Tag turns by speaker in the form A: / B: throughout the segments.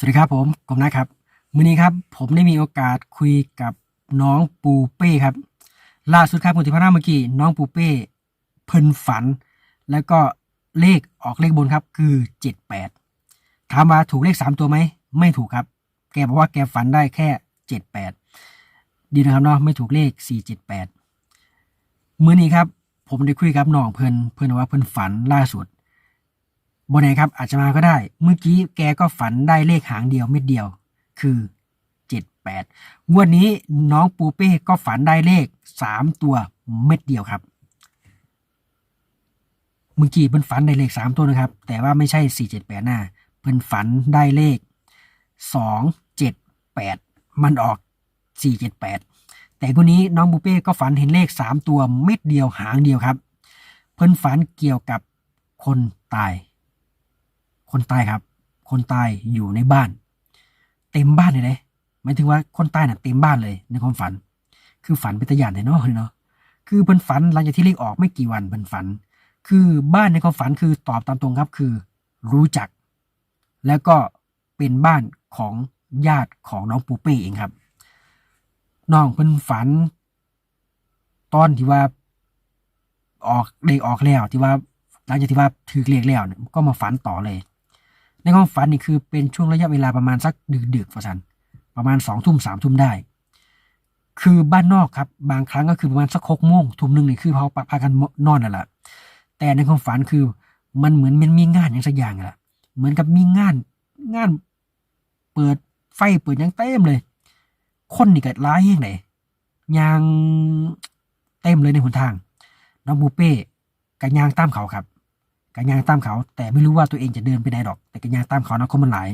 A: สวัสดีครับผมกมนะครับมื้อนี้ครับผมได้มีโอกาสคุยกับน้องปูเป้ครับล่าสุดครับคุณที่พาเมื่อกี้น้องปูเป้เพิ่นฝัน แล้วก็เลขออกเลขบนครับคือเจ็ดแปดถามว่าถูกเลขสามตัวไหม ไม่ถูกครับ แกบอกว่าแกฝันได้แค่เจ็ดแปดดีนะครับเนาะไม่ถูกเลขสี่เจ็ดแปดมื้อนี้ครับผมได้คุยกับน้องเพิ่นเพิ่นว่าเพิ่นฝันล่าสุด บนไหนครับอาจจะมาก็ได้ เมื่อกี้แกก็ฝันได้เลขหางเดียวเม็ดเดียว คือเจ็ดแปดงวดนี้น้องปูเป้ก็ฝันได้เลขสามตัวเม็ดเดียวครับ เมื่อกี้เพิ่นฝันได้เลขสามตัวนะครับ แต่ว่าไม่ใช่สี่เจ็ดแปดหน้าเพิ่นฝันได้เลขสองเจ็ดแปดมันออกสี่เจ็ดแปดแต่คนนี้น้องปูเป้ก็ฝันเห็นเลขสามตัวเม็ดเดียวหางเดียวครับ เพิ่นฝันเกี่ยวกับคนตาย คนตายครับ คนตายอยู่ในบ้าน เต็มบ้านเลยเลยหมายถึงว่าคนตายน่ะเต็มบ้านเลยในความฝัน คือฝันเป็นตะยานเลยเนาะเนาะคือเพิ่นฝันหลังจากที่เลขออกไม่กี่วันเพิ่นฝัน คือบ้านในความฝันคือตอบตามตรงครับคือ รู้จัก แล้วก็เป็นบ้านของญาติของน้องปูเป้เองครับน้องเพิ่นฝัน ตอนที่ว่า ออกเลขออกแล้วที่ว่าหลังจากที่ว่าถือเลขแล้วเนี่ยก็มาฝันต่อเลย ในความฝันนี่คือเป็นช่วงระยะเวลาประมาณสักดึกดึกๆประสันประมาณสองทุ่มสามทุ่มได้ คือบ้านนอกครับ บางครั้งก็คือประมาณสักหกโมงทุ่มหนึ่งนี่คือเขาพากันนอนนั่นแหละแต่ในความฝันคือมันเหมือนมันมีงานอย่างสักอย่างอะล่ะเหมือนกับมีงานงาน เปิดไฟเปิดยังเต็มเลย คนนี่ก็ร้ายยังไงยางเต็มเลยในหนทาง น้องบูเป้กับยางตามเขาครับ กับยางตามเขา แต่ไม่รู้ว่าตัวเองจะเดินไปไหนดอก แต่กับยางตามเขานะคนมันหลาย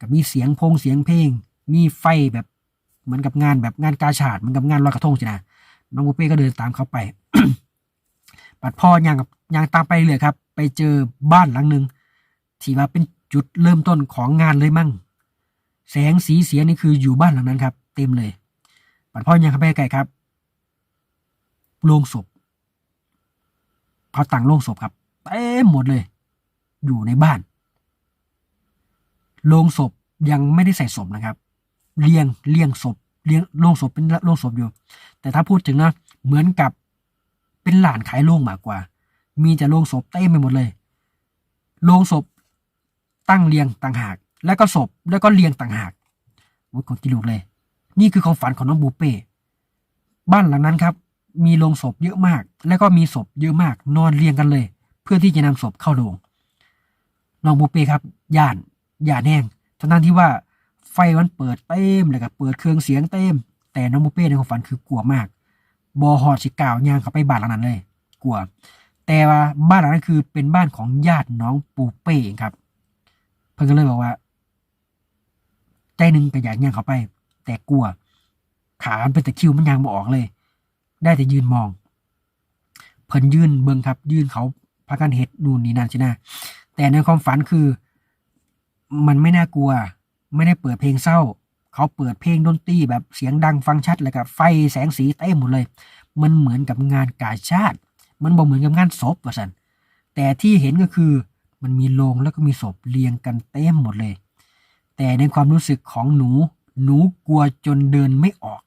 A: กับมีเสียงพงเสียงเพลง มีไฟแบบเหมือนกับงานแบบงานกาชาดเหมือนกับงานลอยกระทงใช่ไหมน้องบูเป้ก็เดินตามเขาไปปัดพ่อยางกับยางตามไปเลยครับ ไปเจอบ้านหลังหนึ่งที่ว่าเป็นจุดเริ่มต้นของงานเลยมั่ง แสงสีเสียงนี่คืออยู่บ้านหลังนั้นครับ เต็มเลยปัดพ่อยางเข้าไปไกลครับโรงศพเขาตั้งโรงศพครับ เต็มหมดเลย อยู่ในบ้านโรงศพยังไม่ได้ใส่ศพนะครับเรียงเรียงศพเรียงโรงศพเป็นโรงศพอยู่ แต่ถ้าพูดถึงนะเหมือนกับเป็นหลานขายโรงมากกว่า มีแต่โรงศพเต็มไปหมดเลยโรงศพตั้งเรียงต่างหาก แล้วก็ศพแล้วก็เรียงต่างหากโอ้ยคนกิลูกเลย นี่คือความฝันของน้องบูเป้บ้านหลังนั้นครับ มีโลงศพเยอะมาก แล้วก็มีศพเยอะมากนอนเรียงกันเลย เพื่อที่จะนำศพเข้าโรงน้องบูเป้ครับย่านย่านแห้งทั้งนั้นที่ว่าไฟมันเปิดเต็มเลยกับเปิดเครื่องเสียงเต็ม แต่น้องบูเป้ในความฝันคือกลัวมากบอหอดสิก่าวยางเข้าไปบ้านหลังนั้นเลย กลัว แต่ว่าบ้านหลังนั้นคือเป็นบ้านของญาติน้องปูเป้เองครับ เพิ่นก็เลยบอกว่า ใจหนึ่งก็อยากย่างเข้าไป แต่กลัว ขามันเป็นตะคิวมันยางบ่ออกเลย ได้แต่ยืนมอง เพิ่นยืนเบิ่งครับ ยืนเขา พากันเฮ็ดนู่นนี่นั่นใช่ไหมแต่ในความฝันคือ มันไม่น่ากลัว ไม่ได้เปิดเพลงเศร้า เขาเปิดเพลงดนตรีแบบเสียงดังฟังชัดแล้วก็ไฟแสงสีเต็มหมดเลย มันเหมือนกับงานกาชาติ มันบ่เหมือนกับงานศพว่าสันแต่ที่เห็นก็คือมันมีโลงแล้วก็มีศพเรียงกันเต็มหมดเลย แต่ในความรู้สึกของหนู หนูกลัวจนเดินไม่ออก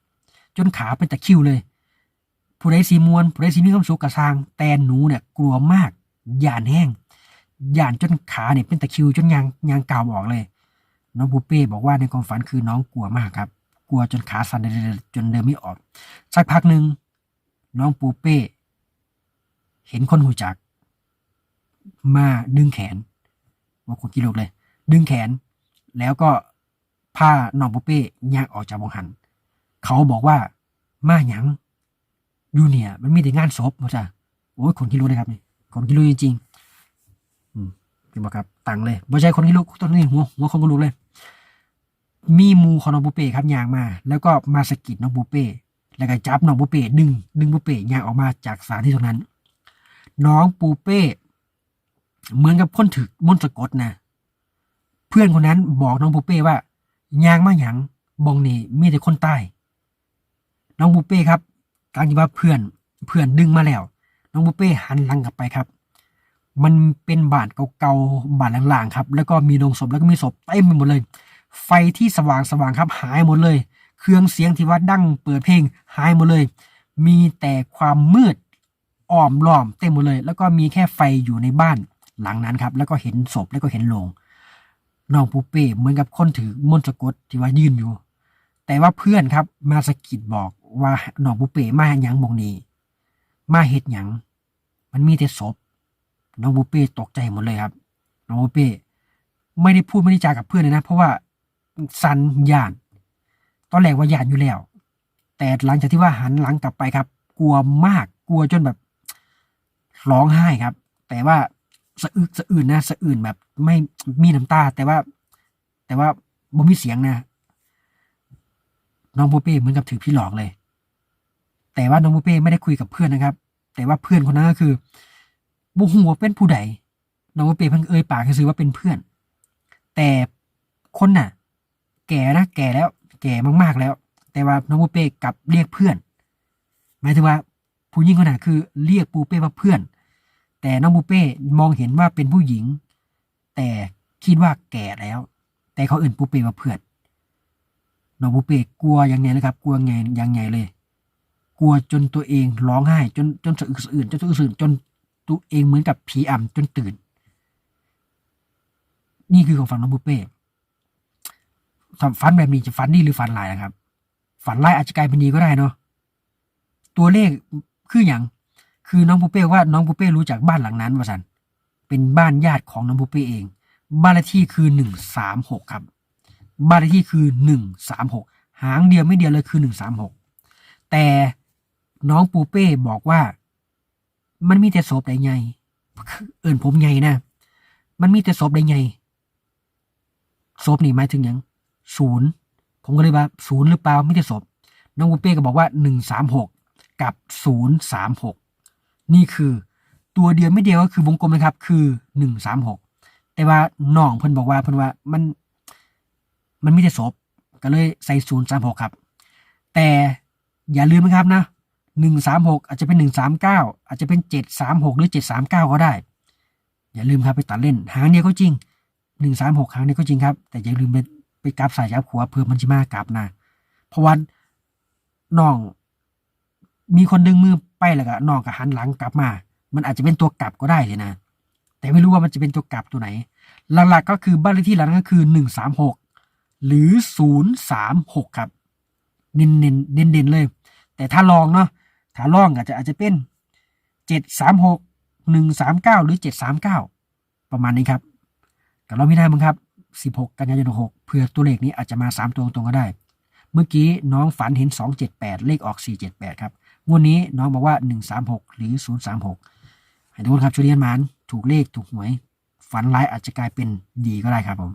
A: จนขาเป็นตะคิวเลย ผู้ใดสีมวนผู้ใดสีมีความสุขกระซางแต่หนูเนี่ยกลัวมาก ย่านแห้งย่านจนขาเนี่ยเป็นตะคิวจนยางยางกาวออกเลย น้องปูเป้บอกว่าในความฝันคือน้องกลัวมากครับ กลัวจนขาสั่นจนเดินไม่ออก สักพักหนึ่งน้องปูเป้ เห็นคนหูจัก มาดึงแขนว่าคนกิโลกเลย ดึงแขน แล้วก็พาน้องปูเป้ย่างออกจากวงหัน เขาบอกว่ามาหยังอยู่เนี่ย มันมีแต่งานศพมาจ้ะโอ้ยคนกิโลเลยครับนี่ คนกิโลจริงๆอืมเป็นบอกครับตังเลยไม่ใช่คนกิโลตอนนี้หัวหัวคนกิโลเลย มีมูของน้องปูเป้ครับยางมา แล้วก็มาสกิดน้องปูเป้แล้วก็จับน้องปูเป้ดึง ดึงปูเป้ยางออกมาจากสานที่ตรงนั้น น้องปูเป้เหมือนกับคนถึกมนต์สะกดนะเพื่อนคนนั้นบอกน้องปูเป้ว่ายางมาหยังบองนี่มีแต่คนใต้น้องปูเป้ครับการที่ว่าเพื่อนเพื่อนดึงมาแล้ว น้องปูเป้หันหลังกลับไปครับ มันเป็นบานเก่าๆบานหลังๆครับ แล้วก็มีโรงศพแล้วก็มีศพเต็มไปหมดเลย ไฟที่สว่างสว่างๆครับ หายหมดเลย เครื่องเสียงที่ว่าดังเปิดเพลงหายหมดเลย มีแต่ความมืดอ้อมล้อมเต็มหมดเลย แล้วก็มีแค่ไฟอยู่ในบ้านหลังนั้นครับ แล้วก็เห็นศพแล้วก็เห็นโลงน้องปูเป้เหมือนกับคนถือมนต์สะกดที่ว่ายืนอยู่ แต่ว่าเพื่อนครับมาสะกิดบอกว่าน้องปูเป้มาหยังหมองนี้ มาเฮ็ดหยัง มันมีแต่ศพ น้องปูเป้ตกใจหมดเลยครับ น้องปูเป้ไม่ได้พูดไม่ได้จากับเพื่อนเลยนะ เพราะว่าสันยาน ตอนแรกว่าหยานอยู่แล้ว แต่หลังจากที่ว่าหันหลังกลับไปครับ กลัวมาก กลัวจนแบบร้องไห้ครับ แต่ว่าสะอึกสะอื่นนะสะอื่นแบบไม่มีน้ำตา แต่ว่า แต่ว่าบ่มีเสียงนะ น้องปูเป้เหมือนกับถือพี่หลอกเลย แต่ว่าน้องปูเป้ไม่ได้คุยกับเพื่อนนะครับ แต่ว่าเพื่อนคนนั้นก็คือบุหัวเป็นผู้ใดน้องปูเป้เพิ่งเอ่ยปากคือว่าเป็นเพื่อน แต่คนน่ะ แก่นะแก่แล้ว แก่มากๆแล้ว แต่ว่าน้องปูเป้กลับเรียกเพื่อนหมายถึงว่าผู้หญิงคนนั้นคือเรียกปูเป้ว่าเพื่อน แต่น้องปูเป้มองเห็นว่าเป็นผู้หญิง แต่คิดว่าแก่แล้ว แต่เขาอื่นปูเป้ว่าเพื่อนน้องปูเป้กลัวอย่างไงเลยครับ กลัวไงอย่างไงเลย กลัวจนตัวเองร้องไห้ จนจนสะอึกสะอื่นจนสะอึกสะอื่นจนตัวเองเหมือนกับผีอ่ำจนตื่น นี่คือของฝั่งน้องปูเป้ฝันแบบนี้จะฝันดีหรือฝันร้ายนะครับ ฝันร้ายอาจจะกลายเป็นดีก็ได้เนาะตัวเลขคืออย่างคือน้องปูเป้ว่าน้องปูเป้รู้จักบ้านหลังนั้นว่าสันเป็นบ้านญาติของน้องปูเป้เอง บ้านเลขที่คือหนึ่งสามหกครับ บ้านเลขที่คือหนึ่งสามหกหางเดียวไม่เดียวเลยคือหนึ่งสามหกแต่ น้องปูเป้บอกว่า มันมีแต่ศพได้ไงเอิ่นผมไงนะมันมีแต่ศพได้ไงศพนี่หมายถึงยังศูนย์ผมก็เลยว่าศูนย์หรือเปล่าไม่ได้ศพน้องปูเป้ก็บอกว่าหนึ่งสามหกกับศูนย์สามหกนี่คือตัวเดียวไม่เดียวก็คือวงกลมนะครับ คือหนึ่งสามหกแต่ว่าน้องเพิ่นบอกว่าเพิ่นว่ามัน มันมีแต่ศพก็เลยใส่ศูนย์สามหกครับ แต่อย่าลืมนะครับนะ หนึ่งสามหกอาจจะเป็นหนึ่งสามเก้าอาจจะเป็นเจ็ดสามหกหรือเจ็ดสามเก้าก็ได้ อย่าลืมครับไปตัดเล่น หางเดียวก็จริงหนึ่งสามหกหางเดียวก็จริงครับ แต่อย่าลืมไปไปกราบสายกราบขวาเพื่อมันจะมากราบนะเพราะว่าน้อง มีคนดึงมือไปแล้วก็น้องก็หันหลังกลับมา มันอาจจะเป็นตัวกลับก็ได้เลยนะ แต่ไม่รู้ว่ามันจะเป็นตัวกลับตัวไหน หลักๆก็คือบ้านเลขที่หลังนั้นก็คือหนึ่งสามหกหรือศูนย์สามหกครับ เน้นเน้นเด่นเด่นๆเลย แต่ถ้าลองเนาะ ถ้าล่องอาจจะอาจจะเป็นเจ็ดสามหกหนึ่งสามเก้าหรือเจ็ดสามเก้าประมาณนี้ครับกับเราไม่ได้มั้งครับสิบหกกันยายนหกเพื่อตัวเลขนี้อาจจะมาสามตัวตรงก็ได้ เมื่อกี้น้องฝันเห็นสองเจ็ดแปดเลขออกสี่เจ็ดแปดครับงวันนี้น้องบอกว่าหนึ่งสามหกหรือศูนย์สามหกให้ทุกคนครับช่วยเรียนมานถูกเลขถูกหวยฝันร้ายอาจจะกลายเป็นดีก็ได้ครับผม